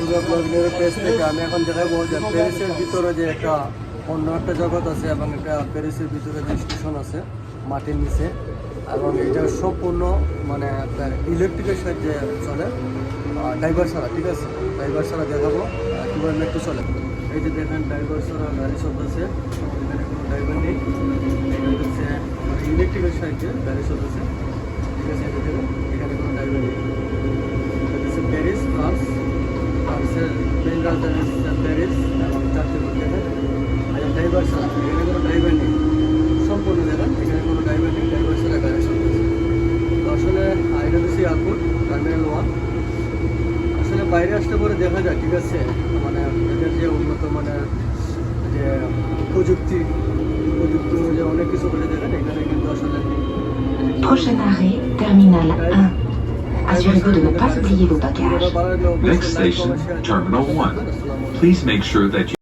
রুগা ব্লগিংয়ের page থেকে আমি এখন দেখাবো যে প্যারিসের ভিতরে যে একটা অন্য একটা জগৎ আছে এবং একটা প্যারিসের ভিতরে যে স্টেশন আছে, মাটির নিচে। এবং এটা সম্পূর্ণ মানে আপনার ইলেকট্রিকের সাহায্যে চলে। ড্রাইভার ছাড়া, ঠিক আছে? ড্রাইভার ছাড়া দেখাবো কীভাবে মেট্রো চলে। এই যে দেখেন ড্রাইভার ছাড়া গাড়ি চলতেছে। এখানে কোনো ড্রাইভার নেই। এটা হচ্ছে মানে ইলেকট্রিকের সাহায্যে গাড়ি চলতেছে আছে এটা দেখুন, এখানে কোনো ড্রাইভার নেই এটা হচ্ছে প্যারিস ফ্রান্স ফ্রান্সের এখানে কোনো এখানে কোনো গাড়ি আসলে আসলে বাইরে আসতে পরে দেখা যায় ঠিক আছে মানে এদের যে উন্নত মানে যে প্রযুক্তি প্রযুক্তি অনুযায়ী অনেক কিছু বলে দেখেন এখানে কিন্তু আসলে Prochain arrêt, terminal 1. De ne pas oublier vos bagages. Next station, Terminal 1. Please make sure that you